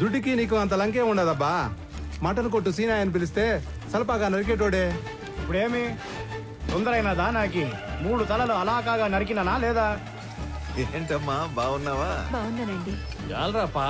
దుడ్డుకి నీకు అంత లంకే ఉండదబ్బా. మటన్ కొట్టు సీనా అని పిలిస్తే సలపాగా నరికేటోడే. ఇప్పుడేమి? తొందరైనదా నాకి మూడు తలలు అలాకాగా నరికినానా లేదా? ఏంటమ్మా బాగున్నావా? బాగున్నానండి. చాలరాపా?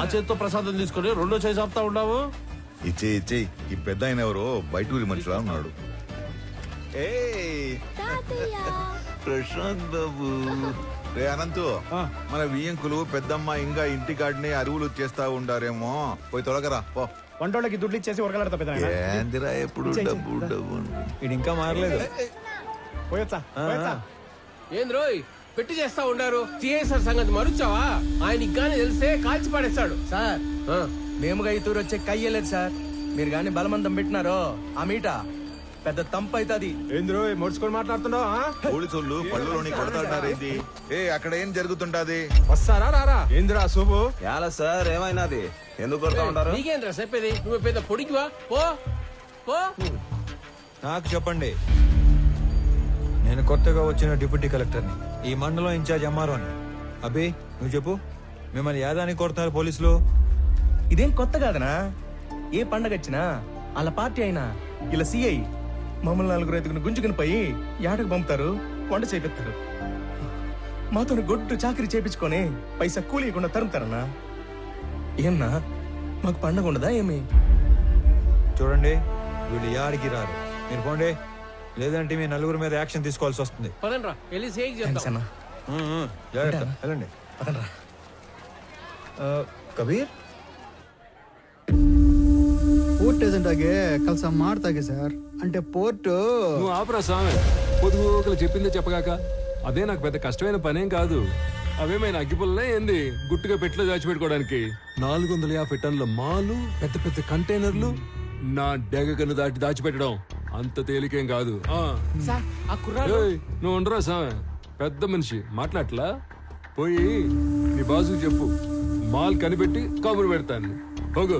ఆ చేత్తో ప్రసాదం తీసుకొని రెండో చేసి ఆపుతా ఉన్నావు? ఇచ్చే ఇచ్చే ఈ పెద్ద ఆయన ఎవరో? బయట ఊరి మనిషిలా ఉన్నాడు. ఏయ్, ప్రశాంత్ బాబు. రే అనంతు మన వియ్యంకులు పెద్దమ్మ ఇంకా ఇంటికాడిని అరువులు చేస్తా ఉండారేమో. పోయి తొలగరా పో. వంటోళ్ళకి దుడ్లు ఇచ్చేసి ఉరకలాడతా పెద్ద ఏందిరా ఎప్పుడు డబ్బు డబ్బు ఇది ఇంకా మారలేదు. పోయొచ్చా ఏంది రోయ్ పెట్టి చేస్తా ఉండారు? సిఐసార్ సంగతి మరుచావా? ఆయనకి గాని తెలిస్తే కాల్చి పడేస్తాడు సార్ ఆ, మేముగా ఈ తూరు వచ్చే కయ్యలేదు సార్. మీరు గాని బలమందం పెట్టినారో? ఆ మీట? పెద్ద తంపు అవుతుంది ఏంద్రో మొడుచుకొని మాట్లాడుతున్నావు పోలీసులు పళ్ళులోని కొడతాడారేంది ఏ అక్కడ ఏం జరుగుతుంటాది? వస్తారా రారా? ఏందిరా శుభు ఎలా సార్ ఏమైనాది? ఎందుకు కొడతా ఉంటారు? నీకేంద్రా చెప్పేది? నువ్వు పెద్ద పొడిగివా పో. పో. నాకు చెప్పండి. నేను కొత్తగా వచ్చిన డిప్యూటీ కలెక్టర్ని ఈ మండలం ఇన్ఛార్జ్ ఎంఆర్ఓని. అభి నువ్వు చెప్పు. మిమ్మల్ని యాదానికి కొడుతున్నారు పోలీసులు. ఇదేం కొత్త కాదనా? ఏ పండగ వచ్చినా వాళ్ళ పార్టీ అయినా ఇలా సిఐ మమ్మల్ని నలుగురు ఐదుగురు గుంజుకుని పోయి యాడకు పంపుతారు వంట చేపిస్తారు మాతో గొడ్డు చాకరీ చేపించుకొని పైసా కూలీయకుండా తరుముతారన్నా? ఏమన్నా మాకు పండగ ఉండదా ఏమి? చూడండి వీళ్ళు యాడికి రారు. మీరు పోండి. లేదంటే మీ నలుగురు మీద యాక్షన్ తీసుకోవాల్సి వస్తుంది. పదండ్రా వెళ్ళి సేక్ థ్యాంక్స్ చేద్దాం అన్నా. జాగ్రత్త. వెళ్ళండి. పదండ్రా. ఆ, కబీర్? ಪೋರ್ಟ್ ಏಜೆಂಟ್ ಆಗಿ ಕೆಲಸ ಮಾಡ್ತಾಗೆ ಸರ್ అంటే పోర్టు నువ్వు ఆపరా స్వామి పొదుగుకలు చెప్పిందే చెప్పగాక అదే నాకు పెద్ద కష్టమైన పనేం కాదు అవేమైనా అగ్గిపుల్లనే ఏంది గుట్టుగా పెట్టిలో దాచిపెట్టుకోవడానికి నాలుగు వందల యాభై టన్నుల మాలు పెద్ద పెద్ద కంటైనర్లు నా డెగకను దాటి దాచిపెట్టడం అంత తేలికేం కాదు ఆ. సార్ ఆ కుర్రాడు ఏయ్, నువ్వు ఉండరా స్వామి పెద్ద మనిషి మాట్లాడలా పోయి నీ బాసుకు చెప్పు మాల్ కనిపెట్టి కబురు పెడతాను పోగు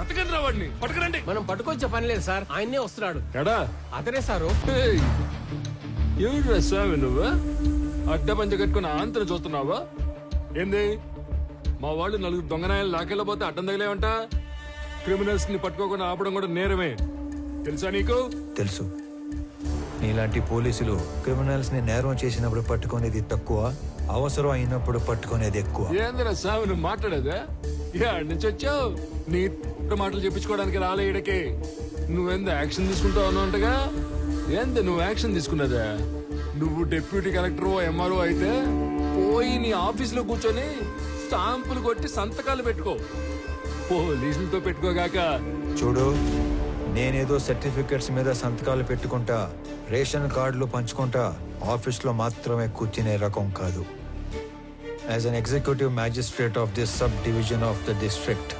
బ్రతకండి రా వాడిని. పట్టుకురండి. మనం పట్టుకొచ్చే పని లేదు సార్. ఆయన్నే వస్తున్నాడు. ఎడా? అతనే సారు. ఏయ్, ఎవడ్రా స్వామి నువ్వు? అడ్డ పంచ కట్టుకుని ఆంతను చూస్తున్నావా? ఏంది? మా వాళ్ళు నలుగురు దొంగనాయాలు లాకెళ్ళబోతే అడ్డం తగిలేవంట? క్రిమినల్స్ని పట్టుకోకుండా ఆపడం కూడా నేరమే. తెలుసా నీకు? తెలుసు. నీలాంటి పోలీసులు క్రిమినల్స్ని నేరం చేసినప్పుడు పట్టుకునేది తక్కువ అవసరం అయినప్పుడు పట్టుకునేది ఎక్కువ. ఏందిరా సామి నువ్వు మాట్లాడేదా? ఏడు నుంచి వచ్చావు? నీ మాటలు చెప్పించుకోవడానికి రాలే ఈడకి. నువ్వెంత యాక్షన్ తీసుకుంటావు అన్నట్టుగా ఎంత నువ్వు యాక్షన్ తీసుకున్నదా? నువ్వు డిప్యూటీ కలెక్టర్ ఎంఆర్ఓ అయితే పోయి నీ ఆఫీసులో కూర్చొని స్టాంపులు కొట్టి సంతకాలు పెట్టుకో. పోలీసులతో పెట్టుకోగాక చూడు నేనేదో సర్టిఫికెట్స్ మీద సంతకాలు పెట్టుకుంటా రేషన్ కార్డులు పంచుకుంటా ఆఫీస్లో మాత్రమే కూర్చునే రకం కాదు. As an executive magistrate of this sub division of the district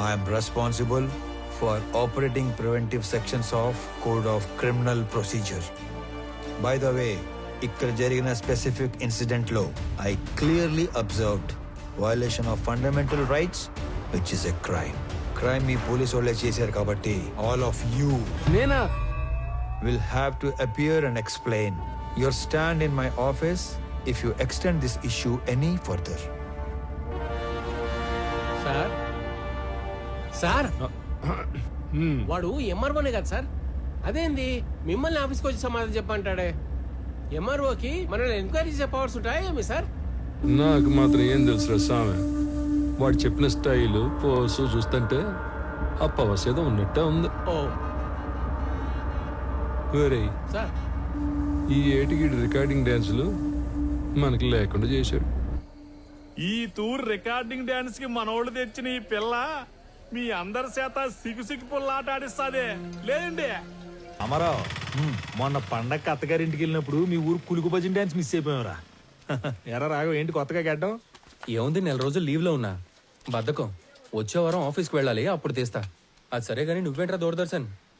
I'm responsible for operating preventive sections of code of criminal procedure by the way ఇక్కడ జరిగిన specific ఇన్సిడెంట్లో I clearly observed violation of fundamental rights which is a crime crime me police వాళ్ళే చేశారు కాబట్టి all of you నేనా? will have to appear and explain your stand in my office if you extend this issue any further. Sir sir? వాడు ఎంఆర్ఓనే కదా sir? అదేంది? మిమ్మల్ని ఆఫీస్కి వచ్చి సమాధానం చెప్పంటాడే ఎంఆర్ఓకి మనల్ని ఎంక్వైరీ చేసే పవర్స్ ఉంటాయా ఏమి సార్? నాకు మాత్రం ఏం తెలుసు స్వామి వాడు చెప్పిన స్టైలు పోసు చూస్తుంటే అప్పవసేదో ఉన్నట్టే ఉంది. ఓ. ఒరేయ్. సార్. ఈ ఏటికి రికార్డింగ్ డ్యాన్సులు మనకి లేకుండా చేశాడు. ఈ టూర్ రికార్డింగ్ డాన్స్కి మనోళ్ళు తెచ్చిన ఈ పిల్ల మీ అందరి చేత సిగ్గు సిగ్గు పుల్లాట ఆడిస్తాదే. లేదండి. అమరావు మొన్న పండగ అత్తగారింటికి వెళ్ళినప్పుడు మీ ఊరు కులుకు భజన డాన్స్ మిస్ అయిపోయావురా. ఎరా రాఘవ ఏంటి కొత్తగా గడ్డం? ఏముంది నెల రోజులు లీవ్లో ఉన్నా. బద్ధకం. వచ్చే వారం ఆఫీస్కి వెళ్ళాలి అప్పుడు తీస్తా. అది సరే కానీ నువ్వేంట్రా దూరదర్శన్?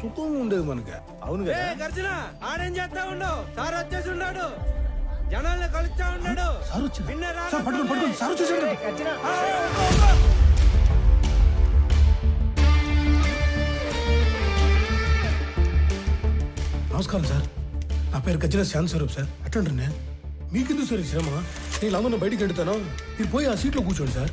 సుఖం ఉండేది మనకి. అవును కదా? గర్జన ఆడేం చేస్తా ఉండవు సార్ వచ్చేసి ఉన్నాడు. జనాల్ని కలుస్తా ఉన్నాడు. సార్ వచ్చింది సార్ పట్టుకోండి పట్టుకోండి సార్ వచ్చేసాడు. నమస్కారం సార్. నా పేరు గజ్జల శాంత్ స్వరూప్ సార్. అట్లంటే మీకెందుకు సార్ ఈ శ్రమ? నేను అందరిని బయటికి వెళ్తాను. మీరు పోయి ఆ సీట్లో కూర్చోండి సార్.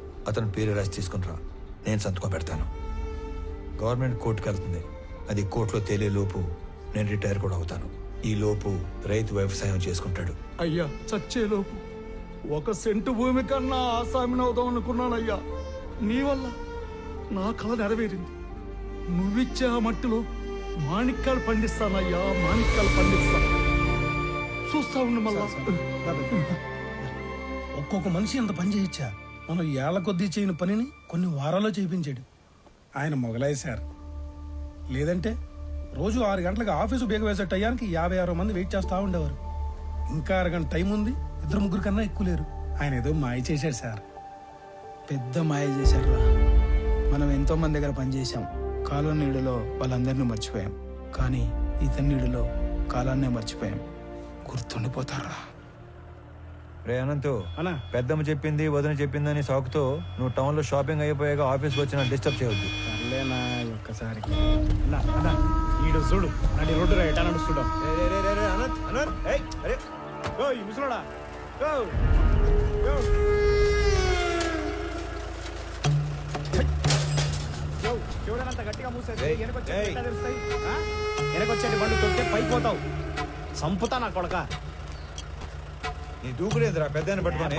అతను పేరు రాసి తీసుకునిరా నేను సంతకం పెడతాను. గవర్నమెంట్ కోర్టుకు వెళ్తుంది. అది కోర్టులో తేలే లోపు నేను రిటైర్ కూడా అవుతాను. ఈ లోపు రైతు వ్యవసాయం చేసుకుంటాడు. అయ్యా చచ్చేలోపు ఒక సెంటు భూమి కన్నా ఆసామిని అవుదాం అనుకున్నానయ్యా. నీ వల్ల నా కళ నెరవేరింది. నువ్విచ్చే ఆ మట్టిలో మాణిక్యాలు పండిస్తానయ్యా మాణిక్యాలు పండిస్తా. చూస్తా ఉండు మళ్ళా ఒక్కొక్క మనిషి ఎంత పని చేయొచ్చా మనం ఏళ్ళ కొద్దీ చేయని పనిని కొన్ని వారాల్లో చేయించాడు. ఆయన మొగలేశారు లేదంటే రోజు ఆరు గంటలకు ఆఫీసు బేగ వేసే టయానికి యాభై ఆరు మంది వెయిట్ చేస్తూ ఉండేవారు. ఇంకా అరగంట టైం ఉంది ఇద్దరు ముగ్గురు కన్నా ఎక్కువ లేరు. ఆయన ఏదో మాయ చేశాడు సార్. పెద్ద మాయ చేశారు మనం ఎంతో మంది దగ్గర పనిచేసాం కాలం నీడలో వాళ్ళందరినీ మర్చిపోయాం. కానీ ఇతని నీడలో కాలాన్నే మర్చిపోయాం. గుర్తుండిపోతారా రే అనంతు అన్నా పెద్దమ్మ చెప్పింది వదిన చెప్పిందని సాకుతో నువ్వు టౌన్లో షాపింగ్ అయిపోయాక ఆఫీస్కి వచ్చిన డిస్టర్బ్ చేయొద్దు సర్లేనా ఒక్కసారికి అన్నా అన్నా ఈడు చూడు నడి రోడ్డు రా ఎటా నడుస్తుడు ఓ ఈ ముసలోడా ఓ ఓ. యో, చూడనంత గట్టిగా మూసేసి ఏయ్, వెనకొచ్చే ఏయ్. ఎట్లా తెలుస్తాయి? ఆ? వెనకొచ్చేటి బండి తొక్కితే పైకి పోతావు సంపుతా నా కొడక నేను దూకులేదురా పెద్ద పట్టుకొని.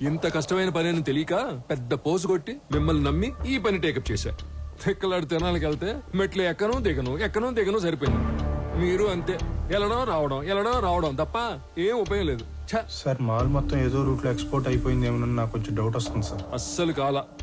ఇంత కష్టమైన పని అని తెలియక పెద్ద పోసు కొట్టి మిమ్మల్ని నమ్మి ఈ పని టేకప్ చేశారు తిక్కలాడు తినాలకి వెళ్తే మెట్లు ఎక్కను దిగను. ఎక్కను దిగను సరిపోయింది. మీరు అంతే. వెళ్ళడం రావడం వెళ్ళడం రావడం తప్ప ఏం ఉపయోగం లేదు. ఛ, సార్ మాల్ మొత్తం ఏదో రూట్లో ఎక్స్పోర్ట్ అయిపోయింది ఏమన్నా నాకు కొంచెం డౌట్ వస్తుంది సార్. అస్సలు కాల.